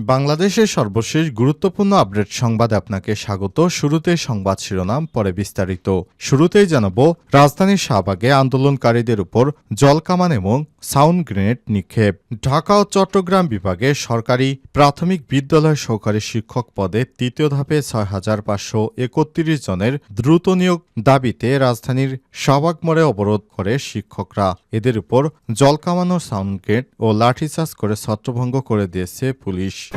বাংলাদেশের সর্বশেষ গুরুত্বপূর্ণ আপডেট সংবাদে আপনাকে স্বাগত। শুরুতে সংবাদ শিরোনাম, পরে বিস্তারিত। শুরুতেই জানাব, রাজধানীর শাহবাগে আন্দোলনকারীদের উপর জলকামান এবং সাউন্ড গ্রেনেড নিক্ষেপ। ঢাকা ও চট্টগ্রাম বিভাগে সরকারি প্রাথমিক বিদ্যালয় সহকারী শিক্ষক পদে তৃতীয় ধাপে ছয় হাজার পাঁচশো একত্রিশ জনের দ্রুত নিয়োগ দাবিতে রাজধানীর শাহবাগ মোড়ে অবরোধ করে শিক্ষকরা। এদের উপর জলকামানো সাউন্ড গ্রেনেড ও লাঠিচার্জ করে ছত্রভঙ্গ করে দিয়েছে পুলিশ।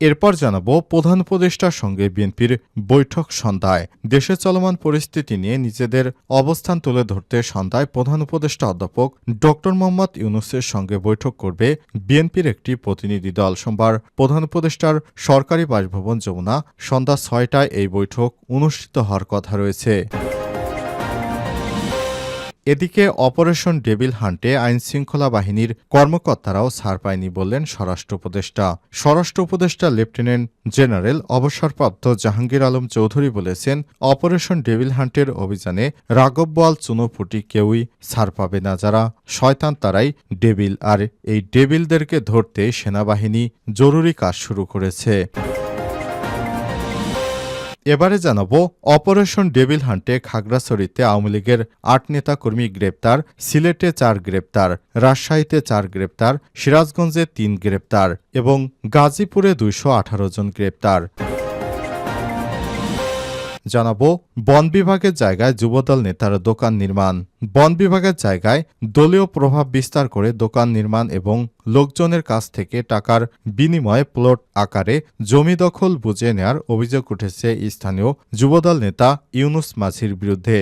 এরপর জানাব প্রধান উপদেষ্টার সঙ্গে বিএনপির বৈঠক সন্ধ্যায়। দেশে চলমান পরিস্থিতি নিয়ে নিজেদের অবস্থান তুলে ধরতে সন্ধ্যায় প্রধান উপদেষ্টা অধ্যাপক ড মোহাম্মদ ইউনুসের সঙ্গে বৈঠক করবে বিএনপির একটি প্রতিনিধি দল। সোমবার প্রধান উপদেষ্টার সরকারি বাসভবন যমুনা সন্ধ্যা ছয়টায় এই বৈঠক অনুষ্ঠিত হওয়ার কথা রয়েছে। এদিকে অপারেশন ডেভিল হান্টে আইন শৃঙ্খলা বাহিনীর কর্মকর্তারাও ছাড় পায়নি বললেন স্বরাষ্ট্র উপদেষ্টা। স্বরাষ্ট্র উপদেষ্টা লেফটেন্যান্ট জেনারেল অবসরপ্রাপ্ত জাহাঙ্গীর আলম চৌধুরী বলেছেন, অপারেশন ডেভিল হান্টের অভিযানে রাঘব বোয়াল চুনোপুটি কেউই ছাড় পাবে না যারা শয়তান তারাই ডেভিল। আর এই ডেভিলদেরকে ধরতে সেনাবাহিনী জরুরি কাজ শুরু করেছে। এবারে জানাব, অপারেশন ডেভিল হান্টে খাগড়াছড়িতে আওয়ামী লীগের আট নেতাকর্মী গ্রেপ্তার, সিলেটে চার গ্রেপ্তার, রাজশাহীতে চার গ্রেপ্তার, সিরাজগঞ্জে তিন গ্রেপ্তার এবং গাজীপুরে দুইশো আঠারো জন গ্রেপ্তার। জানাব, বন বিভাগের জায়গায় যুবদল নেতার দোকান নির্মাণ। বন বিভাগের জায়গায় দলীয় প্রভাব বিস্তার করে দোকান নির্মাণ এবং লোকজনের কাছ থেকে টাকার বিনিময়ে প্লট আকারে জমি দখল বুঝে নেয়ার অভিযোগ উঠেছে স্থানীয় যুবদল নেতা ইউনুস মাঝির বিরুদ্ধে।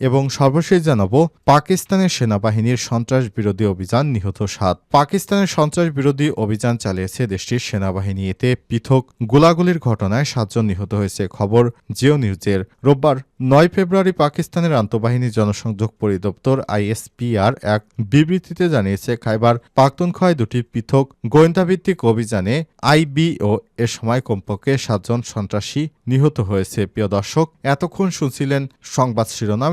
এবং সর্বশেষ জানাব, পাকিস্তানের সেনাবাহিনীর সন্ত্রাস বিরোধী অভিযান নিহত সাত। পাকিস্তানের সন্ত্রাস বিরোধী অভিযান চালিয়েছে দেশটির সেনাবাহিনী। এতে পৃথক গোলাগুলির ঘটনায় সাতজন নিহত হয়েছে। খবর জিও নিউজের। রোববার নয় ফেব্রুয়ারি পাকিস্তানের আন্তঃবাহিনী জনসংযোগ পরিদপ্তর আইএসপিআর এক বিবৃতিতে জানিয়েছে, খাইবার পাখতুনখোয়ায় দুটি পৃথক গোয়েন্দাভিত্তিক অভিযানে আইবিও এ সময় কমপক্ষে সাতজন সন্ত্রাসী নিহত হয়েছে। প্রিয় দর্শক, এতক্ষণ শুনছিলেন সংবাদ শিরোনাম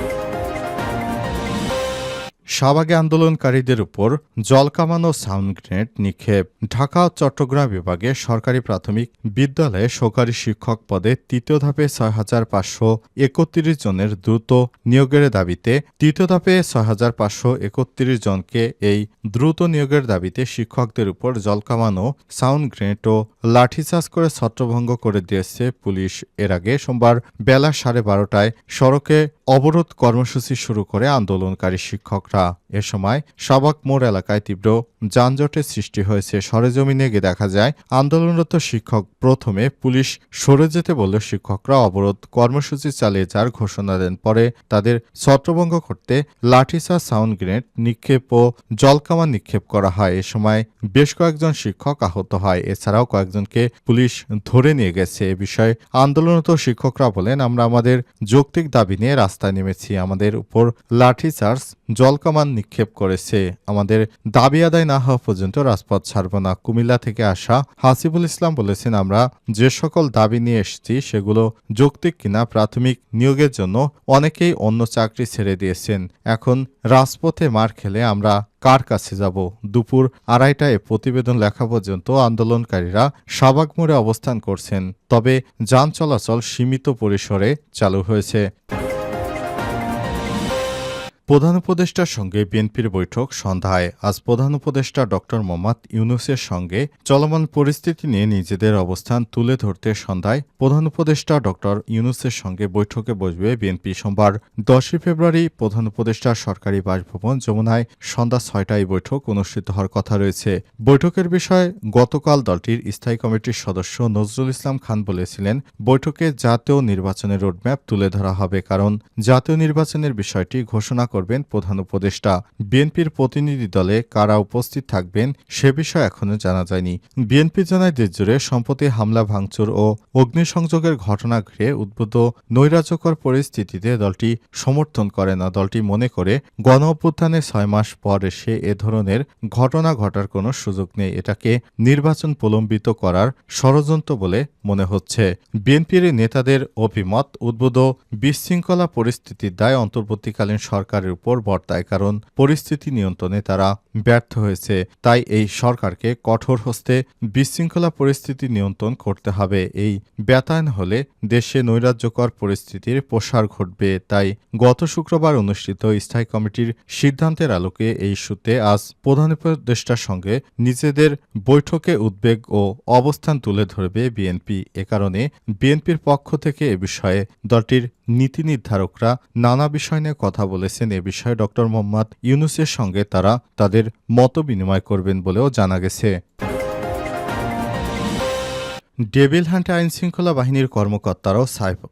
শাহবাগে আন্দোলনকারীদের উপর জল কামানো সাউন্ড গ্রেনেড নিক্ষেপ। ঢাকা চট্টগ্রাম বিভাগে সরকারি প্রাথমিক বিদ্যালয়ে সহকারী শিক্ষক পদে তৃতীয় ধাপে ছয় হাজার পাঁচশো একত্রিশ জনের দ্রুত নিয়োগের দাবিতে তৃতীয় ধাপে ছয় হাজার পাঁচশো একত্রিশ জনকে এই দ্রুত নিয়োগের দাবিতে শিক্ষকদের উপর জল কামানো সাউন্ড গ্রেনেড ও লাঠিচার্জ করে ছত্রভঙ্গ করে দিয়েছে পুলিশ। এর আগে সোমবার বেলা সাড়ে বারোটায় সড়কে অবরোধ কর্মসূচি শুরু করে আন্দোলনকারী শিক্ষকরা। এ সময় সাবাক মোড় এলাকায় তীব্র যানজটের সৃষ্টি হয়েছে। সরেজমিনে গিয়ে দেখা যায়, আন্দোলনরত শিক্ষক প্রথমে পুলিশ সরে যেতে বললে শিক্ষকরা অবরোধ কর্মসূচি চালিয়ে যাওয়ার ঘোষণা দেন। পরে তাদের ছত্রভঙ্গ করতে লাঠিচার্জ সাউন্ড গ্রেনেড নিক্ষেপ ও জলকামান নিক্ষেপ করা হয়। এ সময় বেশ কয়েকজন শিক্ষক আহত হয়। এছাড়াও কয়েকজনকে পুলিশ ধরে নিয়ে গেছে। এ বিষয়ে আন্দোলনরত শিক্ষকরা বলেন, আমরা আমাদের যৌক্তিক দাবি নিয়ে রাস্তায় নেমেছি। আমাদের উপর লাঠিচার্জ, জলকামান নিক্ষেপ করেছে। আমাদের দাবি আদায় না হওয়া পর্যন্ত রাজপথ ছাড়ব না। কুমিল্লা থেকে আসা হাসিবুল ইসলাম বলেছেন, আমরা যে সকল দাবি নিয়ে এসেছি, সেগুলো যৌক্তিক কিনা প্রাথমিক নিয়োগের জন্য অনেকেই অন্য চাকরি ছেড়ে দিয়েছেন। এখন রাজপথে মার খেলে আমরা কার কাছে যাব? দুপুর আড়াইটায় প্রতিবেদন লেখা পর্যন্ত আন্দোলনকারীরা শাবাগ মোড়ে অবস্থান করছেন। তবে যান চলাচল সীমিত পরিসরে চালু হয়েছে। প্রধান উপদেষ্টার সঙ্গে বিএনপির বৈঠক সন্ধ্যায়। আজ প্রধান উপদেষ্টা ড. মোহাম্মদ ইউনুসের সঙ্গে চলমান পরিস্থিতি নিয়ে নিজেদের অবস্থান তুলে ধরতে সন্ধ্যায় প্রধান উপদেষ্টা ড. ইউনুসের সঙ্গে বৈঠকে বসবে বিএনপি সোমবার। দশই ফেব্রুয়ারি প্রধান উপদেষ্টা সরকারি বাসভবন যমুনায় সন্ধ্যা ছয়টায় বৈঠক অনুষ্ঠিত হওয়ার কথা রয়েছে। বৈঠকের বিষয়ে গতকাল দলটির স্থায়ী কমিটির সদস্য নজরুল ইসলাম খান বলেছিলেন, বৈঠকে জাতীয় নির্বাচনের রোডম্যাপ তুলে ধরা হবে কারণ জাতীয় নির্বাচনের বিষয়টি ঘোষণা করবেন প্রধান উপদেষ্টা। বিএনপির প্রতিনিধি দলে কারা উপস্থিত থাকবেন সে বিষয়ে এখনও জানা যায়নি। বিএনপি জানায় দেশজুড়ে সম্প্রতি হামলা, ভাঙচুর ও অগ্নিসংযোগের ঘটনা ঘিরে উদ্ভূত নৈরাজ্যকর পরিস্থিতিতে দলটি সমর্থন করে না। দলটি মনে করে, গণ অভ্যুত্থানে ছয় মাস পর এসে এ ধরনের ঘটনা ঘটার কোনো সুযোগ নেই। এটাকে নির্বাচন প্রলম্বিত করার ষড়যন্ত্র বলে মনে হচ্ছে। বিএনপির নেতাদের অভিমত উদ্ভূত বিশৃঙ্খলা পরিস্থিতির দায় অন্তর্বর্তীকালীন সরকারের উপর বর্তায়, কারণ পরিস্থিতি নিয়ন্ত্রণে তারা ব্যর্থ হয়েছে। তাই এই সরকারকে কঠোর হস্তে বিশৃঙ্খলা পরিস্থিতি নিয়ন্ত্রণ করতে হবে। এই ব্যতায়ন হলে দেশে নৈরাজ্যকর পরিস্থিতির প্রসার ঘটবে। তাই গত শুক্রবার অনুষ্ঠিত স্থায়ী কমিটির সিদ্ধান্তের আলোকে এই ইস্যুতে আজ প্রধান উপদেষ্টার সঙ্গে নিজেদের বৈঠকে উদ্বেগ ও অবস্থান তুলে ধরবে বিএনপি। এ কারণে বিএনপির পক্ষ থেকে এ বিষয়ে দলটির নীতি নির্ধারকরা নানা বিষয় নিয়ে কথা বলেছেন। এ বিষয়ে ড. মোহাম্মদ ইউনুসের সঙ্গে তারা তাদের মত বিনিময় করবেন বলেও জানা গেছে। ডেভিল হান্টে আইন শৃঙ্খলা বাহিনীর কর্মকর্তারাও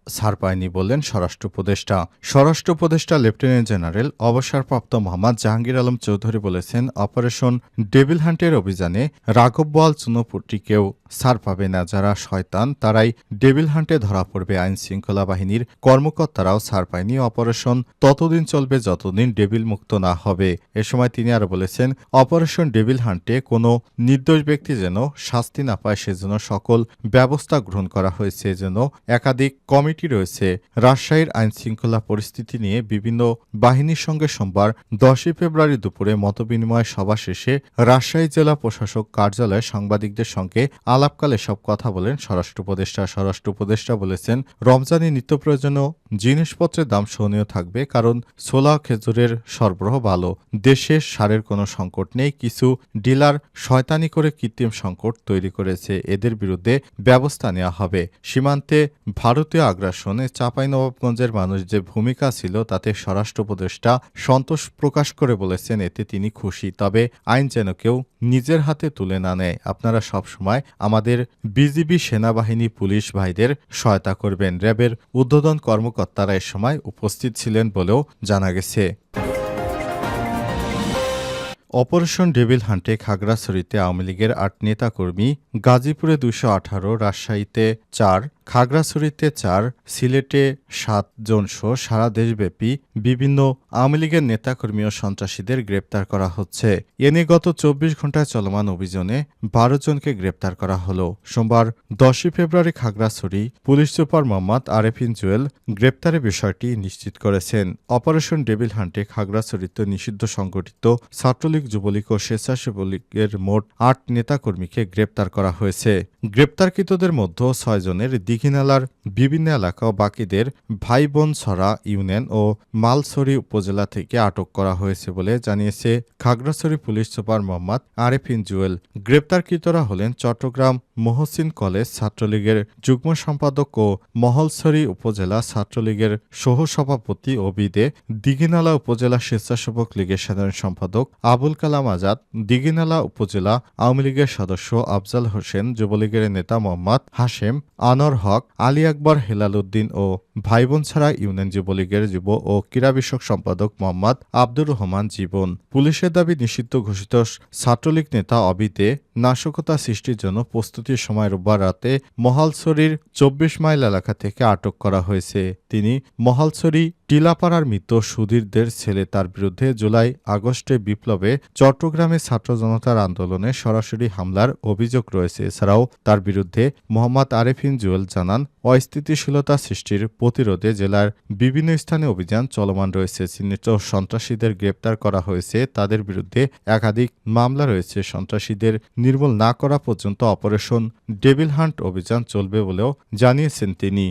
ছাড় পায়নি বললেন স্বরাষ্ট্র উপদেষ্টা। স্বরাষ্ট্র উপদেষ্টা লেফটেন্যান্ট জেনারেল অবসরপ্রাপ্ত মোহাম্মদ জাহাঙ্গীর আলম চৌধুরী বলেছেন, অপারেশন ডেভিল হান্টের অভিযানে রাঘব বোয়াল চুনোপুটিকেও ছাড় পাবে না যারা শয়তান, তারাই ডেভিল হান্টে ধরা পড়বে আইন শৃঙ্খলা বাহিনীর কর্মকর্তারাও ছাড় পায়নি অপারেশন। ততদিন চলবে যতদিন ডেভিল মুক্ত না হবে। এ সময় তিনি আরও বলেছেন, অপারেশন ডেভিল হান্টে কোনো নির্দোষ ব্যক্তি যেন শাস্তি না পায়, সেজন্য সকল ব্যবস্থা গ্রহণ করা হয়েছে, যেন একাধিক কমিটি রয়েছে। রাজশাহীর আইন শৃঙ্খলা পরিস্থিতি নিয়ে বিভিন্ন বাহিনীর সঙ্গে সোমবার দশই ফেব্রুয়ারি দুপুরে মতবিনিময় সভা শেষে রাজশাহী জেলা প্রশাসক কার্যালয়ে সাংবাদিকদের সঙ্গে আলাপকালে সব কথা বলেন স্বরাষ্ট্র উপদেষ্টা। স্বরাষ্ট্র উপদেষ্টা বলেছেন, রমজানে নিত্য প্রয়োজনীয় জিনিসপত্রের দাম সহনীয় থাকবে কারণ ছোলা, খেজুরের সরবরাহ ভালো। দেশে সারের কোনো সংকট নেই, কিছু ডিলার শয়তানি করে কৃত্রিম সংকট তৈরি করেছে। এদের বিরুদ্ধে ব্যবস্থা নেওয়া হবে। সীমান্তে ভারতীয় আগ্রাসনে চাঁপাইনবাবগঞ্জের মানুষ যে ভূমিকা ছিল, তাতে স্বরাষ্ট্র উপদেষ্টা সন্তোষ প্রকাশ করে বলেছেন, এতে তিনি খুশি। তবে আইন যেন কেউ নিজের হাতে তুলে না নেয়। আপনারা সবসময় আমাদের বিজিবি সেনাবাহিনী পুলিশ ভাইদের সহায়তা করবেন। র্যাবের উদ্বোধন কর্মকর্তারা এ সময় উপস্থিত ছিলেন বলেও জানা গেছে। অপারেশন ডেভিল হান্টে খাগড়াছড়িতে আওয়ামী লীগের আট নেতাকর্মী গাজীপুরে দুশো আঠারো, রাজশাহীতে চার খাগড়াছড়িতে চার সিলেটে সাত জন সহ সারা দেশব্যাপী বিভিন্ন আওয়ামী লীগের নেতাকর্মী ও সন্ত্রাসীদের গ্রেপ্তার করা হচ্ছে। এ নিয়ে গত চব্বিশ ঘন্টায় চলমান অভিযানে বারো জনকে গ্রেপ্তার করা হলো। সোমবার দশই ফেব্রুয়ারি খাগড়াছড়ি পুলিশ সুপার মোহাম্মদ আরেফিন জুয়েল গ্রেপ্তারের বিষয়টি নিশ্চিত করেছেন। অপারেশন ডেভিল হান্টে খাগড়াছড়িতে নিষিদ্ধ সংগঠিত ছাত্রলীগ, যুবলীগ ও স্বেচ্ছাসেবক লীগের মোট আট নেতাকর্মীকে গ্রেপ্তার করা হয়েছে। গ্রেপ্তারকৃতদের মধ্যে ছয় জনের দীঘিনালার বিভিন্ন এলাকা ও বাকিদের ভাই বোন ছড়া ইউনিয়ন ও মালছড়ি উপজেলা থেকে আটক করা হয়েছে বলে জানিয়েছে খাগড়াছড়ি পুলিশ সুপার মোহাম্মদ আরেফিন জুয়েল। গ্রেপ্তারকৃতরা হলেন চট্টগ্রাম মহসিন কলেজ ছাত্রলীগের যুগ্ম সম্পাদক ও মহলছড়ি উপজেলা ছাত্রলীগের সহসভাপতি অবিদে দিঘিনালা উপজেলা স্বেচ্ছাসেবক লীগের সাধারণ সম্পাদক আবুল কালাম আজাদ, দিঘিনালা উপজেলা আওয়ামী লীগের সদস্য আফজাল হোসেন, যুবলীগের নেতা মোহাম্মদ হাশেম আনর হক, আলী আকবর হেলাল উদ্দিন ও ভাইবোন ছাড়া ইউনিয়ন যুবলীগের যুব ও ক্রীড়া বিষয়ক সম্পাদক মোহাম্মদ আব্দুর রহমান জীবন। পুলিশের দাবি নিষিদ্ধ ঘোষিত ছাত্রলীগ নেতা অবিতে নাশকতা সৃষ্টির জন্য প্রস্তুতির সময় রোববার রাতে মহালছড়ির চব্বিশ মাইল এলাকা থেকে আটক করা হয়েছে। তিনি মহালছড়ি টিলাপাড়ার মৃত সুধীরদের ছেলে তার বিরুদ্ধে জুলাই আগস্টে বিপ্লবে চট্টগ্রামে ছাত্র জনতার আন্দোলনে সরাসরি হামলার অভিযোগ রয়েছে। এছাড়াও তার বিরুদ্ধে মোহাম্মদ আরেফিন জুয়েল জানান, অস্থিতিশীলতা সৃষ্টির প্রতিরোধে জেলার বিভিন্ন স্থানে অভিযান চলমান রয়েছে। চিহ্নিত সন্ত্রাসীদের গ্রেপ্তার করা হয়েছে, তাদের বিরুদ্ধে একাধিক মামলা রয়েছে। সন্ত্রাসীদের নির্মূল না করা পর্যন্ত অপারেশন ডেভিল হান্ট অভিযান চলবে বলেও জানিয়েছেন তিনি।